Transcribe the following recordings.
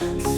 Yeah.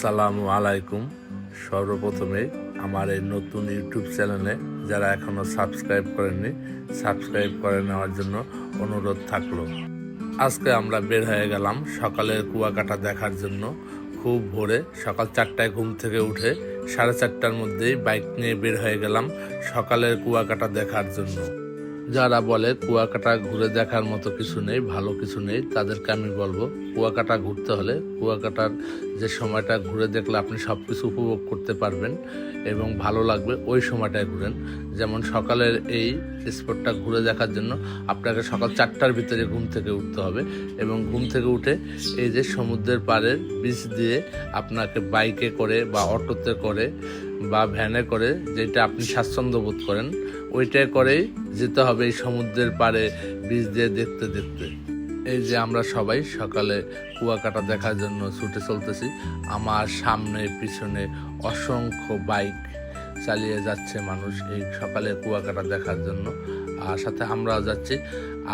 আসসালামু আলাইকুম। সর্বপ্রথমে আমার এই নতুন ইউটিউব চ্যানেলে যারা এখনও সাবস্ক্রাইব করেননি, সাবস্ক্রাইব করে নেওয়ার জন্য অনুরোধ থাকল। আজকে আমরা বের হয়ে গেলাম সকালের কুয়াকাটা দেখার জন্য। খুব ভোরে সকাল চারটায় ঘুম থেকে উঠে সাড়ে চারটার মধ্যেই বাইক নিয়ে বের হয়ে গেলাম সকালের কুয়াকাটা দেখার জন্য। যারা বলে কুয়াকাটা ঘুরে দেখার মতো কিছু নেই, ভালো কিছু নেই, তাদেরকে আমি বলব, কুয়াকাটা ঘুরতে হলে কুয়াকাটার যে সময়টা ঘুরে দেখলে আপনি সব কিছু উপভোগ করতে পারবেন এবং ভালো লাগবে ওই সময়টায় ঘুরেন। যেমন সকালের এই স্পটটা ঘুরে দেখার জন্য আপনাকে সকাল চারটার ভিতরে ঘুম থেকে উঠতে হবে এবং ঘুম থেকে উঠে এই যে সমুদ্রের পাড়ের বিচ দিয়ে আপনাকে বাইকে করে বা অটোতে করে বা ভ্যানে করে যেটা আপনি স্বাচ্ছন্দ্য বোধ করেন ওইটা করেই যেতে হবে এই সমুদ্রের পাড়ে বীজ দিয়ে দেখতে দেখতে। এই যে আমরা সবাই সকালে কুয়াকাটা দেখার জন্য ছুটে চলতেছি, আমার সামনে, পিছনে অসংখ্য বাইক চালিয়ে যাচ্ছে মানুষ এই সকালে কুয়াকাটা দেখার জন্য। আর সাথে আমরাও যাচ্ছি।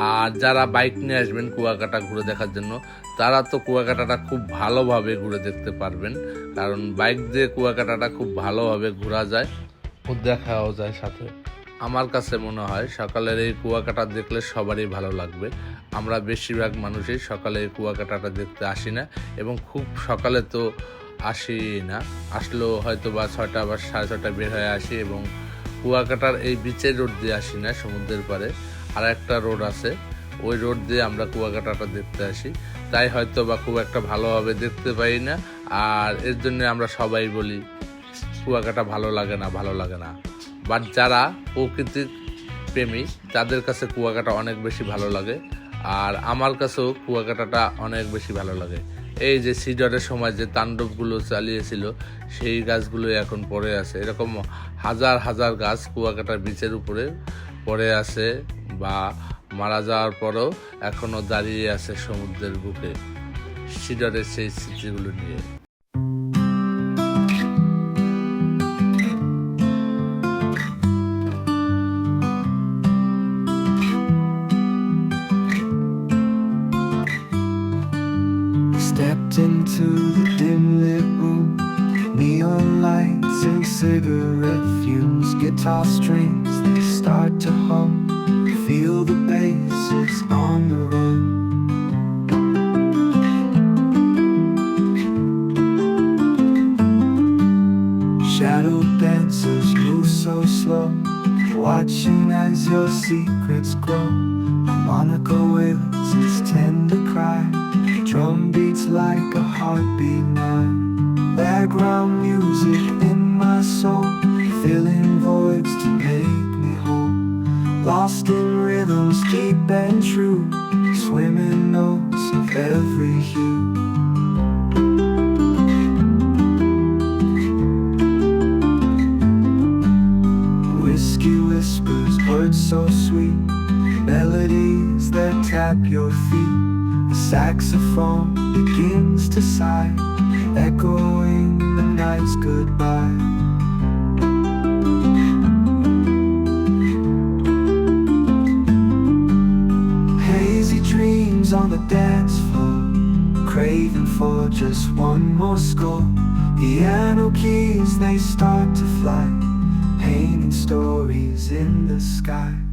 আর যারা বাইক নিয়ে আসবেন কুয়াকাটা ঘুরে দেখার জন্য, তারা তো কুয়াকাটাটা খুব ভালোভাবে ঘুরে দেখতে পারবেন। কারণ বাইক দিয়ে কুয়াকাটাটা খুব ভালোভাবে ঘোরা যায় ও দেখাও যায় সাথে। আমার কাছে মনে হয় সকালের এই কুয়াকাটা দেখলে সবারই ভালো লাগবে। আমরা বেশিরভাগ মানুষই সকালে এই কুয়াকাটাটা দেখতে আসি না এবং খুব সকালে তো আসি না। আসলেও হয়তো বা ছয়টা বা সাড়ে ছটা বের হয়ে আসি এবং কুয়াকাটার এই বিচের রোড দিয়ে আসি না, সমুদ্রের পাড়ে। আর একটা রোড আছে, ওই রোড দিয়ে আমরা কুয়াকাটাটা দেখতে আসি। তাই হয়তো বা খুব একটা ভালোভাবে দেখতে পাই না, আর এর জন্য আমরা সবাই বলি, কুয়াকাটা ভালো লাগে না, ভালো লাগে না। বাট যারা প্রকৃতির প্রেমী, তাদের কাছে কুয়াকাটা অনেক বেশি ভালো লাগে, আর আমার কাছেও কুয়াকাটাটা অনেক বেশি ভালো লাগে। এই যে সিডরের সময় যে তাণ্ডবগুলো চালিয়েছিল, সেই গাছগুলো এখন পড়ে আছে। এরকম হাজার হাজার গাছ কুয়াকাটা বিচের উপরে পড়ে আছে বা মারা যাওয়ার পরও এখনও দাঁড়িয়ে আছে সমুদ্রের বুকে, সিডরের সেই স্মৃতিগুলো নিয়ে। Cigarette fumes. Guitar strings, they start to hum. Feel the bass, on the run. Shadow dancers move so slow. Watching as your secrets grow. Wails saxophone begins to sigh, echoing the night's goodbye. Hazy dreams on the dance floor, craving for just one more score. Piano keys, they start to fly, painting stories in the sky.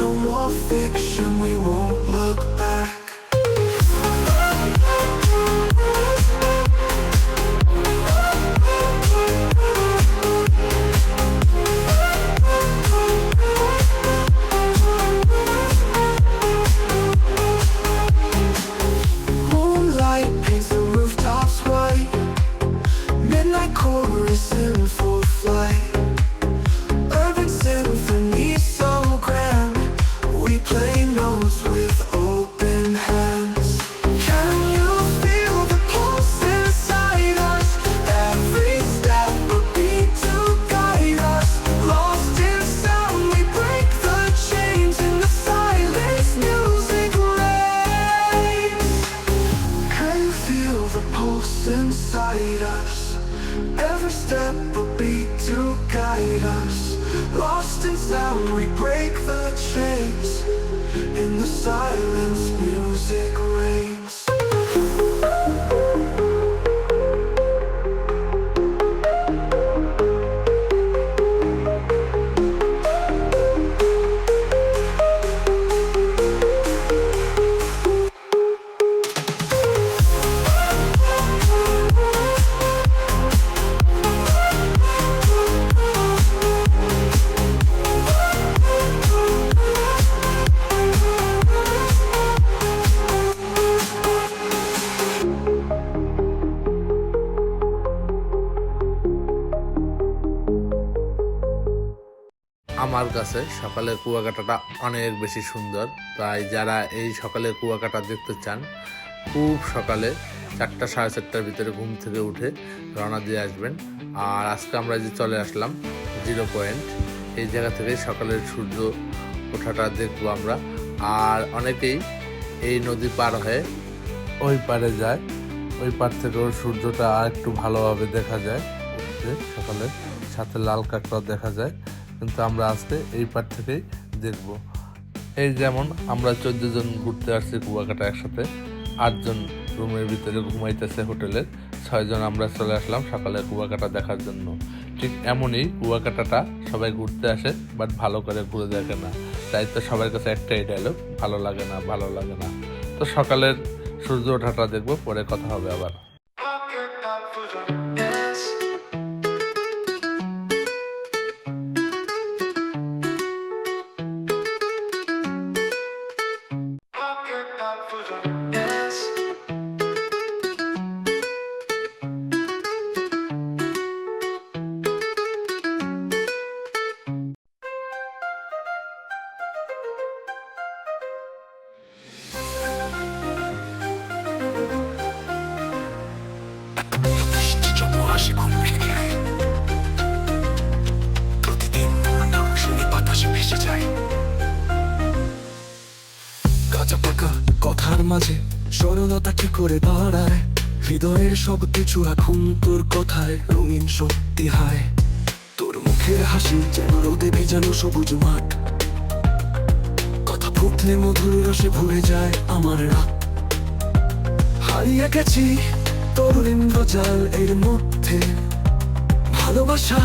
No more fiction, we won't look back. the nose silence, আমার কাছে সকালের কুয়াকাটাটা অনেক বেশি সুন্দর। তাই যারা এই সকালের কুয়াকাটা দেখতে চান, খুব সকালে চারটা সাড়ে চারটার ভিতরে ঘুম থেকে উঠে রওনা দিয়ে আসবেন। আর আজকে আমরা যে চলে আসলাম, জিরো পয়েন্ট, এই জায়গা থেকে সকালের সূর্য ওঠাটা দেখব আমরা। আর অনেকেই এই নদী পার হয়ে ওই পারে যায়, ওই পার থেকেও সূর্যটা আর একটু ভালোভাবে দেখা যায় সকালে সাথে লাল কাঁকড়া দেখা যায়। কিন্তু আমরা আজকে এই পার থেকেই দেখব। এই যেমন আমরা চোদ্দ জন ঘুরতে আসছি কুয়াকাটা একসাথে আটজন রুমের ভিতরে ঘুমাইতেছে হোটেলের ছয়জন আমরা চলে আসলাম সকালে কুয়াকাটা দেখার জন্য। ঠিক এমনই কুয়াকাটাটা সবাই ঘুরতে আসে বাট ভালো করে ঘুরে দেখে না। তাই তো সবার কাছে একটাই ডায়লগ ভালো লাগে না, ভালো লাগে না। তো সকালের সূর্য ওঠাটা দেখব, পরে কথা হবে আবার। করে দাঁড়ায়। হৃদয়ের সব কিছু এখন তোর কথায়, রঙিন সত্যি হায়। তোর মুখের হাসি যেন রোদে ভেজানো সবুজ মাঠ। কথা ফুটলে মধুর রসে ভরে যায় আমার রাত। হারিয়ে গেছি তোর ইন্দ্রজাল এর মধ্যে। ভালোবাসা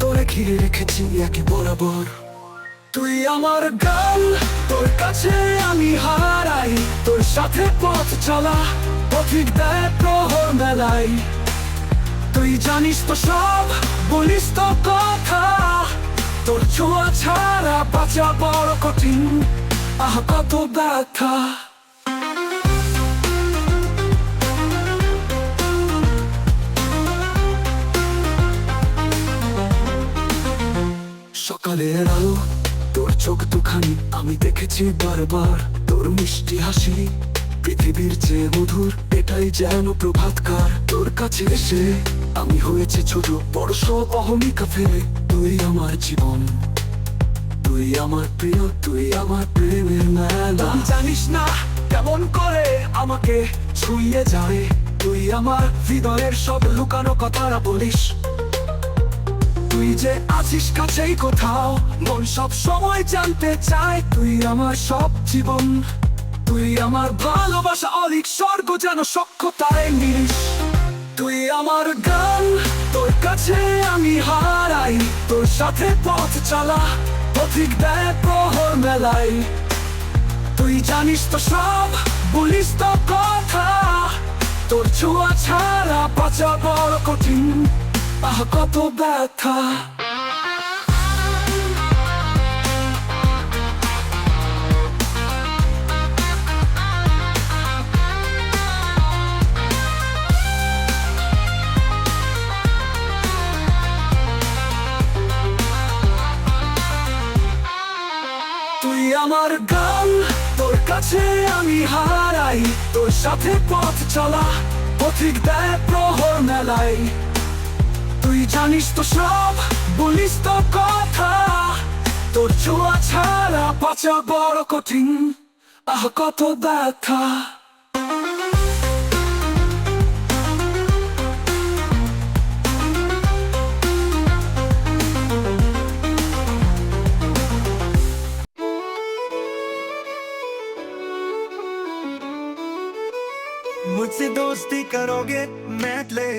তোরে ঘিরে রেখেছি একে বরাবর। তুই আমার গাল, তোর কাছে আমি হারাই, তোর সাথে পথ চলা, পথিক দেয় প্রহর মেলাই তুই জানিস তো সব, বলিস তো কথা, তোর ছোঁয়া ছাড়া বাঁচা বড় কঠিন। আহ, কত ব্যথা। সকালের চোখ দুখানি, আমি দেখেছি বারবার। তোর মিষ্টি হাসি, পৃথিবীর চেয়ে মধুর, এটাই যেন প্রভাতকার। তোর কাছে এসে আমি হয়েছে ছোট, বড় সব অহমিকা ফেলে। তুই আমার জীবন, তুই আমার প্রিয়, তুই আমার প্রেমের মেলা। জানিস না কেমন করে আমাকে ছুঁয়ে যায়। তুই আমার হৃদয়ের সব লুকানো কথারা বলিস। তুই যে আছিস কাছেই কোথাও, মন সব সময় জানতে চায় তুই আমার সব জীবন। তুই আমার ভালোবাসা অলিক স্বর্গ যেন সক্ষতায় মিলিস তুই আমার গান, তোর কাছে আমি হারাই, তোর সাথে পথ চলা পথিক দেয় প্রহর মেলাই তুই জানিস তো সব, বলিস তো কথা, তোর ছোঁয়া ছাড়া বাঁচা বড় কঠিন। আহ কত ব্যথা। আমার গান, তোর কাছে আমি হারাই, তোর সাথে পথ চলা, পথিক দেয় প্রহর মেলাই তুই জানিস তো সব বলিস তো কথা তোর ছোঁয়া ছাড়া বাঁচা বড় কঠিন আহ কত ব্যথা मुझसे दोस्ती करोगे मैं ले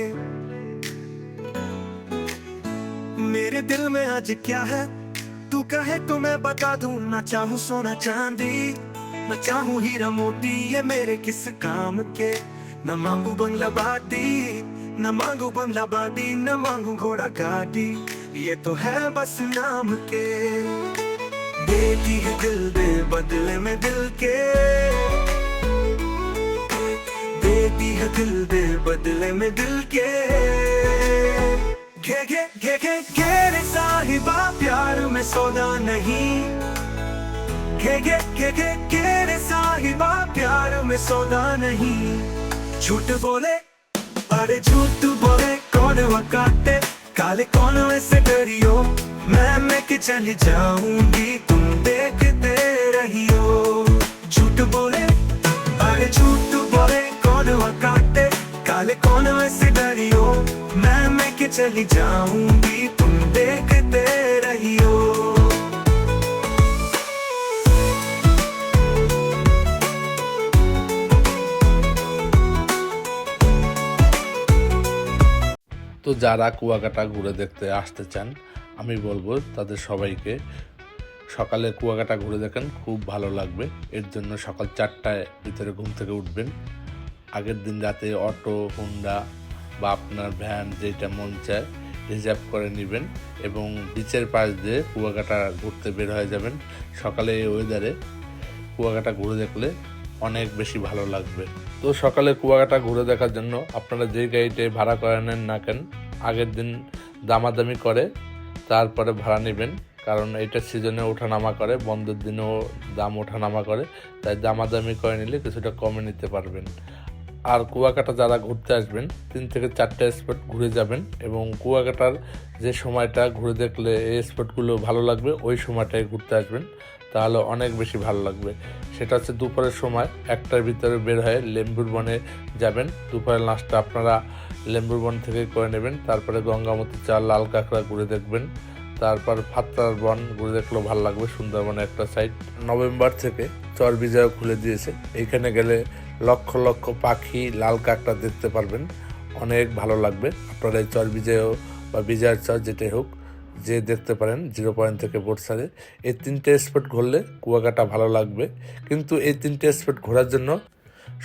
मेरे दिल में आज क्या है? तू कहे तो मैं बता दूँ, ना चाहूँ सोना चांदी। न चाहूँ हीरा मोती, ये मेरे किस काम के? न मांगू बंगला बाटी, न मांगू बंगला बाटी, न मांगू घोड़ा गाड़ी ये तो है बस नाम के। देती है दिल दे बदले में दिल के। देती है दिल दे बदले में दिल के। घे घे घे घे घे रे साहिबा, प्यार में सौदा नहीं। घे घे घे घे घे रे साहिबा, प्यार में सौदा नहीं। झूठ बोले, अरे झूठ बोले, कौन वकाते काले कौन वैसे डरियो? मैं मैं के चली जाऊँगी, तुम देखते रहियो। झूठ बोले, अरे झूठ बोले, कौन वकाते कौन वैसे डरियो मैं मैं के चली जाऊंगी तुम देखते रहियो তো যারা কুয়াকাটা ঘুরে দেখতে আসতে চান আমি বলবো তাদের সবাইকে সকালে কুয়াকাটা ঘুরে দেখেন খুব ভালো লাগবে এর জন্য সকাল চারটায় ভিতরে ঘুম থেকে উঠবেন আগের দিন রাতে অটো, হুন্ডা বা আপনার ভ্যান যেটা মন চায়, রিজার্ভ করে নেবেন এবং বিচের পাশ দিয়ে কুয়াকাটা ঘুরতে বের হয়ে যাবেন। সকালে এই ওয়েদারে কুয়াকাটা ঘুরে দেখলে অনেক বেশি ভালো লাগবে। তো সকালে কুয়াকাটা ঘুরে দেখার জন্য আপনারা যে গাড়িতে ভাড়া করে নেন না কেন, আগের দিন দামাদামি করে, তারপরে ভাড়া নেবেন। কারণ এটা সিজনে ওঠানামা করে, বন্ধের দিনেও দাম ওঠানামা করে, তাই দামাদামি করে নিলে কিছুটা কমে নিতে পারবেন। আর কুয়াকাটা যারা ঘুরতে আসবেন, তিন থেকে চারটে স্পট ঘুরে যাবেন এবং কুয়াকাটার যে সময়টা ঘুরে দেখলে এই স্পটগুলো ভালো লাগবে, ওই সময়টায় ঘুরতে আসবেন, তাহলে অনেক বেশি ভালো লাগবে। সেটা হচ্ছে দুপুরের সময়, একটার ভিতরে বের হয়ে লেম্বুর বনে যাবেন। দুপুরের লাস্টটা আপনারা লেম্বুর বন থেকে করে নেবেন, তারপরে গঙ্গামতি চাল, লাল কাঁকড়া ঘুরে দেখবেন। তারপর ফাত্তার বন ঘুরে দেখলেও ভালো লাগবে সুন্দরবনে একটা সাইড নভেম্বর থেকে চর বিজয় খুলে দিয়েছে। এইখানে গেলে লক্ষ লক্ষ পাখি লাল কাঁকড়া দেখতে পারবেন। অনেক ভালো লাগবে। আপনারা এই চর বিজয় বা বিজয়ের চর যেটাই হোক, যে দেখতে পারেন জিরো পয়েন্ট থেকে বোটসারে এই তিনটে স্পট ঘুরলে কুয়াকাটা ভালো লাগবে। কিন্তু এই তিনটে স্পট ঘোরার জন্য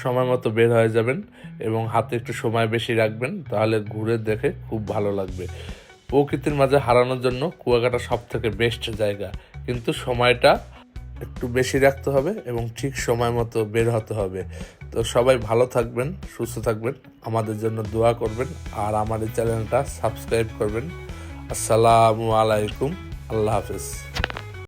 সময় মতো বের হয়ে যাবেন এবং হাতে একটু সময় বেশি রাখবেন, তাহলে ঘুরে দেখে খুব ভালো লাগবে। প্রকৃতির মাঝে হারানোর জন্য কুয়াকাটা সব থেকে বেস্ট জায়গা। কিন্তু সময়টা একটু বেশি রাখতে হবে এবং ঠিক সময় মতো বের হতে হবে। তো সবাই ভালো থাকবেন, সুস্থ থাকবেন, আমাদের জন্য দোয়া করবেন আর আমাদের চ্যানেলটা সাবস্ক্রাইব করবেন। আসসালামু আলাইকুম, আল্লাহ হাফেজ।